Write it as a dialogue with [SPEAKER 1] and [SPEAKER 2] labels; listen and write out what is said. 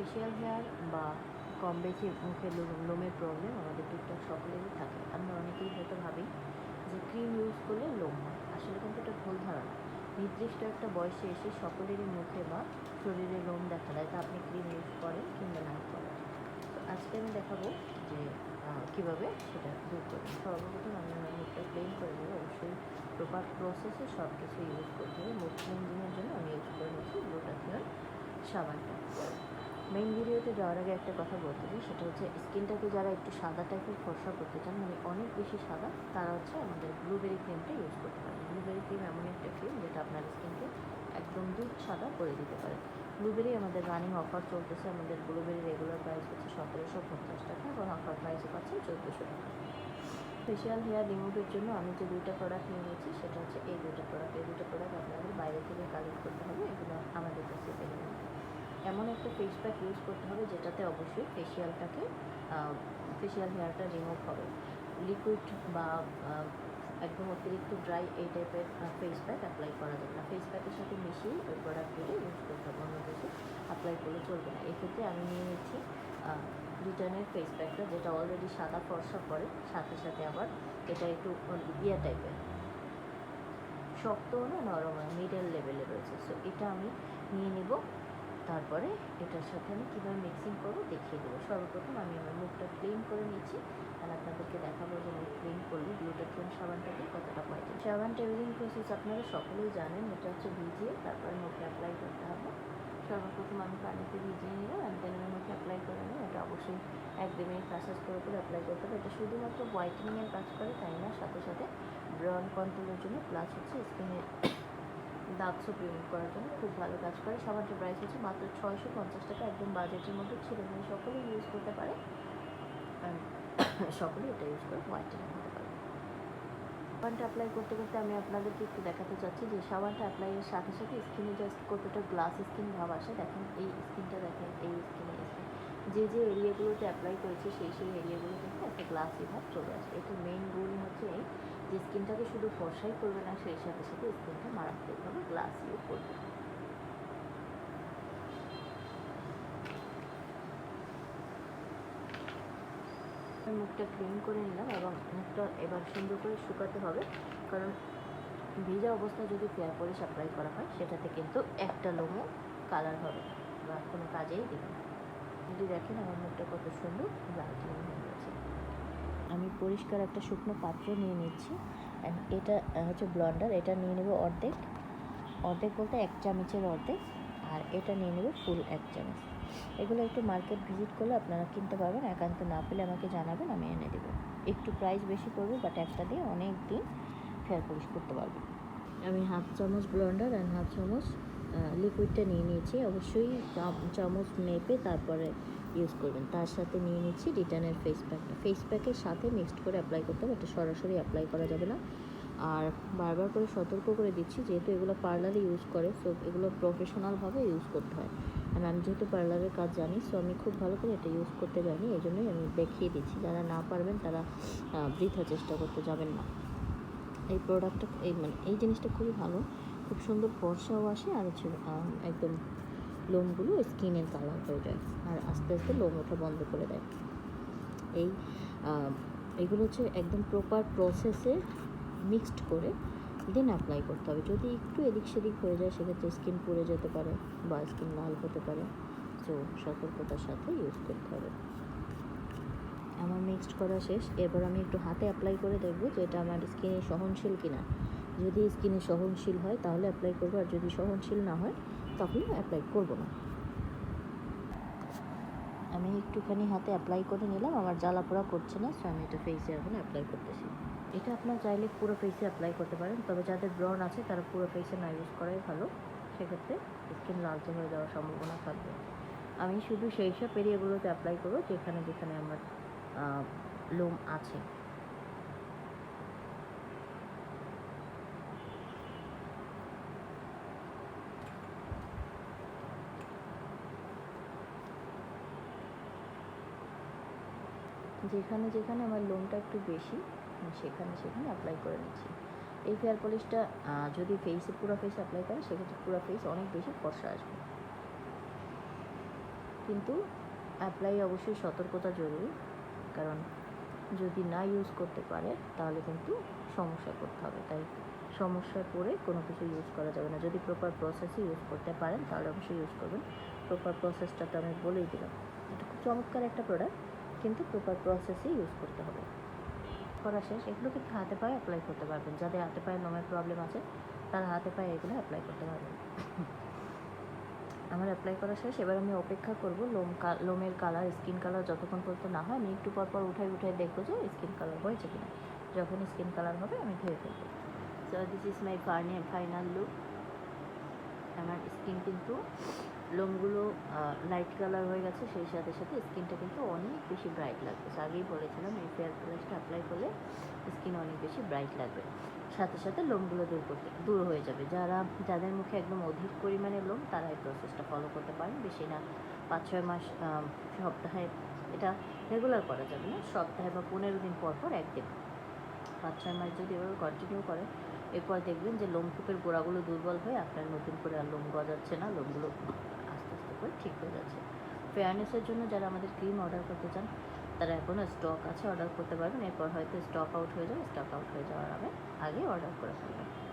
[SPEAKER 1] Facial hair বা কম বেশি মুখে লোমের প্রবলেম আমাদের টুকটাক সকলেরই থাকে। আমরা অনেকেই হয়তো ভাবি যে ক্রিম ইউজ করলে লোম হয়। আসলে কিন্তু এটা ভুল ধারণা। নির্দিষ্ট একটা বয়সে এসে সকলেরই মুখে বা শরীরে লোম দেখা দেয় তা আপনি ক্রিম ইউজ করেন কিংবা না করেন। তো আজকে আমি দেখাবো যে কীভাবে সেটা দূর করবেন। সর্বপ্রথম আমি আমার মুখটা ক্লিন করে দেবো অবশ্যই প্রপার প্রসেসে সব কিছু ইউজ করতে হবে। মুখ ক্লিনজিংয়ের জন্য আমি ইউজ করে নিচ্ছি গ্লুটাথিয়ন সাবানটা। মেইন ভিডিওতে যাওয়ার আগে একটা কথা বলতে চাই, সেটা হচ্ছে স্কিনটাকে যারা একটু সাদা টাইপের ফর্সা করতে চান মানে অনেক বেশি সাদা, তারা হচ্ছে আমাদের ব্লুবেরি ক্রিমটা ইউজ করতে পারেন। ব্লুবেরি ক্রিম এমন একটা ক্রিম যেটা আপনার স্কিনকে একদম দুধ সাদা করে দিতে পারে। ব্লুবেরি আমাদের রানিং অফার চলতেছে, আমাদের ব্লুবেরি রেগুলার প্রাইস হচ্ছে সতেরোশো পঞ্চাশ টাকা এবং অফার প্রাইসে পাচ্ছেন চোদ্দোশো টাকা। ফেশিয়াল হেয়ার রিমুভের জন্য আমি যে দুইটা প্রোডাক্ট নিয়ে নিয়েছি, সেটা হচ্ছে এই দুটো প্রোডাক্ট এই দুটো প্রোডাক্ট আপনাদের বাইরে থেকে কালেক্ট করতে হবে, এগুলো আমাদের কাছে পেয়ে এমন একটা ফেস প্যাক ইউজ করতে হবে যেটাতে অবশ্যই ফেশিয়ালটাকে ফেশিয়াল হেয়ারটা রিমুভ হবে। লিকুইড বা একদম অতিরিক্ত ড্রাই এই টাইপের ফেস প্যাক অ্যাপ্লাই করা যাবে না। ফেস প্যাকের সাথে মিশিয়ে ওই প্রোডাক্টগুলো ইউজ করতে হবে। অন্য কিছু অ্যাপ্লাই করলে চলবে না। এক্ষেত্রে আমি নিয়ে নিচ্ছি রিটার্নের ফেস প্যাকটা যেটা অলরেডি সাদা ফর্সা করে সাথে সাথে আবার এটা একটু ইয়া টাইপের শক্তও না নরম মিডল লেভেলে রয়েছে। সো এটা আমি নিয়ে নিব। তারপরে এটার সাথে আমি কীভাবে মিক্সিং করব দেখিয়ে দেবো। সর্বপ্রথম আমি আমার মুখটা ক্লিন করে নিচ্ছি আর আপনাদেরকে দেখাবো যে মুখ ক্লিন করলে গ্লুটাথিয়ন সাবানটাকে কতটা পয়েন্ট সাবানটা ইউজিং প্রসেস আপনারা সকলেই জানেন, এটা হচ্ছে ভিজিয়ে তারপরে মুখে অ্যাপ্লাই করতে হবে। সর্বপ্রথম আমি পানিতে ভিজিয়ে নিলাম অ্যান্ড দেন আমি মুখে অ্যাপ্লাই করে নিই এটা অবশ্যই এক দু মিনিট করে করে অ্যাপ্লাই করতে হবে। এটা শুধুমাত্র হোয়াইটেনিংয়ের কাজ করে, তাই না? সাথে সাথে ব্রন কন্ট্রোলের জন্য প্লাস হচ্ছে স্কিনের দাগ ছোপ রিমুভ করার জন্য খুব ভালো কাজ করে। সাবানটার প্রাইস হচ্ছে মাত্র ছয়শো পঞ্চাশ টাকা, একদম বাজেটের মধ্যে। ছিল মানে সকলেই ইউজ করতে পারে। আর সকলেই এটা ইউজ করে হোয়াইটেনিং হতে পারে সাবানটা অ্যাপ্লাই করতে করতে আমি আপনাদেরকে একটু দেখাতে চাচ্ছি যে সাবানটা অ্যাপ্লাইয়ের সাথে সাথে স্কিনে জাস্ট কতটা গ্লাস স্কিন ভাব আসে, দেখেন এই স্কিনটা দেখেন, এই স্কিনে স্কিন যে যে এরিয়াগুলোতে অ্যাপ্লাই করেছে, সেই সেই এরিয়াগুলো থেকে একটা গ্লাসি ভাব চলে আসে। এটার মেইন গোল হচ্ছে এই যে স্কিনটাকে শুধু ফর্সাই করবে না, সেই সাথে সাথে স্কিনটা মারাত্মকভাবে গ্লাসিও করবে। মুখটা ক্লিন করে নিলাম এবং মুখটা এবার সুন্দর করে শুকাতে হবে, কারণ ভিজা অবস্থায় যদি ফেয়ার পলিশ অ্যাপ্লাই করা হয়, সেটাতে কিন্তু একটা লোমও কালার হবে বা কোনো কাজেই দেবে না। যদি দেখেন আমার মুখটা কত সুন্দর আমি পরিষ্কার একটা শুকনো পাত্র নিয়ে নিচ্ছি। And এটা হচ্ছে ব্লন্ডার এটা নিয়ে নেব অর্ধেক। অর্ধেক বলতে এক চামচের অর্ধেক। আর এটা নিয়ে নেব ফুল এক চামচ। এগুলো একটু মার্কেট ভিজিট করলে আপনারা কিনতে পারবেন। একান্ত না পেলে আমাকে জানাবেন, আমি এনে দেবো। একটু প্রাইস বেশি পড়বে বাট একটা দিয়ে অনেক দিন ফেয়ার পলিশ করতে পারবেন আমি হাফ চামচ ব্লন্ডার অ্যান্ড হাফ চামচ লিকুইডটা নিয়ে নিয়েছি। অবশ্যই চাম- চামচ মেপে তারপরে ইউজ করবেন। তার সাথে নিয়ে নিচ্ছি রিটার্নের ফেস প্যাকটা ফেস প্যাকের সাথে মিক্সড করে অ্যাপ্লাই করতে হবে, এটা সরাসরি অ্যাপ্লাই করা যাবে না। আর বারবার করে সতর্ক করে দিচ্ছি, যেহেতু এগুলো পার্লারে ইউজ করে সো এগুলো প্রফেশনালভাবে ইউজ করতে হয়। আর আমি যেহেতু পার্লারের কাজ জানি সো আমি খুব ভালো করে এটা ইউজ করতে জানি, এই জন্যই আমি দেখিয়ে দিচ্ছি। যারা না পারবেন, তারা বৃথা চেষ্টা করতে যাবেন না। এই প্রোডাক্টটা এই মানে এই জিনিসটা খুবই ভালো। খুব সুন্দর ফর্সাও আসে, আর হচ্ছে একদম লোমগুলো স্কিনের কালার হয়ে যায় আর আস্তে আস্তে লোম ওঠা বন্ধ করে দেয়। এই এগুলো হচ্ছে একদম প্রপার প্রসেসে মিক্সড করে দেন অ্যাপ্লাই করতে হবে। যদি একটু এদিক সেদিক হয়ে যায়, সেক্ষেত্রে স্কিন পুড়ে যেতে পারে বা স্কিন লাল হতে পারে। তো সতর্কতার সাথে ইউজ করতে হবে। আমার মিক্সড করা শেষ। এরপর আমি একটু হাতে অ্যাপ্লাই করে দেখব যে এটা আমার স্কিনে সহনশীল কিনা। যদি স্কিনে সহনশীল হয়, তাহলে অ্যাপ্লাই করব। আর যদি সহনশীল না হয় তাহলে অ্যাপ্লাই করব না। আমি একটুখানি হাতে অ্যাপ্লাই করে নিলাম, আমার জ্বালা পোড়া করছে না সো আমি এটা ফেসে এখন অ্যাপ্লাই করতেছি। এটা আপনার চাইলে পুরো ফেসে অ্যাপ্লাই করতে পারেন, তবে যাদের ব্রন আছে তারা পুরো ফেসে না ইউজ করাই ভালো। সেক্ষেত্রে স্কিন লালচে হয়ে যাওয়ার সম্ভাবনা থাকবে। আমি শুধু সেই সব এরিয়াগুলোতে অ্যাপ্লাই করব, যেখানে যেখানে আমার লোম আছে। যেখানে যেখানে আমার লোমটা একটু বেশি, আমি সেখানে সেখানে অ্যাপ্লাই করে নিচ্ছি। এই ফেয়ার পলিশটা যদি ফেসে পুরো ফেসে অ্যাপ্লাই করে, সেক্ষেত্রে পুরো ফেস অনেক বেশি ফর্সা আসবে। কিন্তু অ্যাপ্লাই অবশ্যই সতর্কতা জরুরি, কারণ যদি না ইউজ করতে পারে, তাহলে কিন্তু সমস্যা করতে হবে। তাই সমস্যায় পড়ে কোনো কিছু ইউজ করা যাবে না। যদি প্রপার প্রসেসে ইউজ করতে পারেন, তাহলে অবশ্যই ইউজ করবেন। প্রপার প্রসেসটা তো আমি বলেই দিলাম। এটা খুব চমৎকার একটা প্রোডাক্ট কিন্তু প্রপার প্রসেসে ইউজ করতে হবে। করা শেষ। এগুলো কিন্তু হাতে পায়ে অ্যাপ্লাই করতে পারবেন। যাদের হাতে পায়ে লোমের প্রবলেম আছে, তারা হাতে পায়ে এগুলো অ্যাপ্লাই করতে পারবেন। আমার অ্যাপ্লাই করা শেষ। এবার আমি অপেক্ষা করব লোম লোমের কালার স্কিন কালার যতক্ষণ পর্যন্ত না হয়, আমি একটু পর পর উঠাই উঠাই দেখব যে স্কিন কালার হয়েছে কিনা। যখন স্কিন কালার হবে, আমি ধুয়ে ফেলব। সো দিস ইজ মাই ফার্নি ফাইনাল লুক আমার স্কিন কিন্তু লোমগুলো লাইট কালার হয়ে গেছে, সেই সাথে সাথে স্কিনটা কিন্তু অনেক বেশি ব্রাইট লাগবে। আগেই বলেছিলাম, এই ফেয়ার প্লাসটা অ্যাপ্লাই করলে স্কিন অনেক বেশি ব্রাইট লাগবে। সাথে সাথে লোমগুলো দূর করতে, দূর হয়ে যাবে। যারা, যাদের মুখে একদম অধিক পরিমাণে লোম, তারা এই প্রসেসটা ফলো করতে পারেন। বেশি না পাঁচ ছয় মাস সপ্তাহে এটা রেগুলার করা যাবে না। সপ্তাহে বা পনেরো দিন পর পর একদিন। পাঁচ ছয় মাস যদি এভাবে কন্টিনিউ করেন, এরপর দেখবেন যে লোমকূপের গোড়াগুলো দুর্বল হয়ে আপনার নতুন করে আর লোম গজাচ্ছে না, লোমগুলো আস্তে আস্তে করে ঠিক হয়ে যাচ্ছে ফেয়ারনেসের জন্য যারা আমাদের ক্রিম অর্ডার করতে চান, তারা এখনও স্টক আছে অর্ডার করতে পারবেন। এরপর হয়তো স্টক আউট হয়ে যাবে স্টক আউট হয়ে যাওয়ার আগে আগে অর্ডার করে ফেলবেন।